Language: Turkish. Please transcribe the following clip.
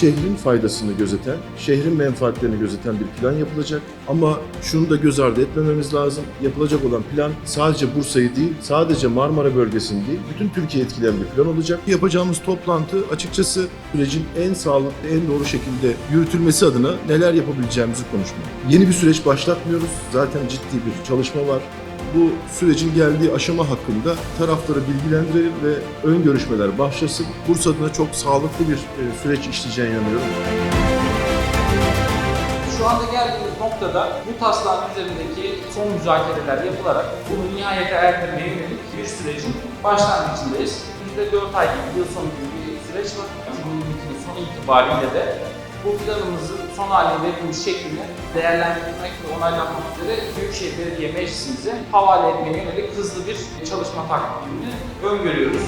şehrin faydasını gözeten, şehrin menfaatlerini gözeten bir plan yapılacak. Ama şunu da göz ardı etmememiz lazım. Yapılacak olan plan sadece Bursa'yı değil, sadece Marmara bölgesini değil, bütün Türkiye etkileyen bir plan olacak. Yapacağımız toplantı açıkçası sürecin en sağlıklı, en doğru şekilde yürütülmesi adına neler yapabileceğimizi konuşmak. Yeni bir süreç başlatmıyoruz. Zaten ciddi bir çalışma var bu sürecin geldiği aşama hakkında tarafları bilgilendirelim ve ön görüşmeler başlasın. Bursa adına çok sağlıklı bir e, süreç işleyeceğine inanıyorum. Şu anda geldiğimiz noktada bu taslağın üzerindeki son müzakereler yapılarak bunu nihayete erdirmeye yönelik bir sürecin başlangıcındayız. Bizde 4 ay gibi, yıl sonu gibi bir süreç var. 2022'nin son itibariyle de bu planımızın son haline verilmiş şeklini değerlendirmek ve onaylanmak üzere Büyükşehir Belediye Meclisimize havale etmeye yönelik hızlı bir çalışma takvimini öngörüyoruz.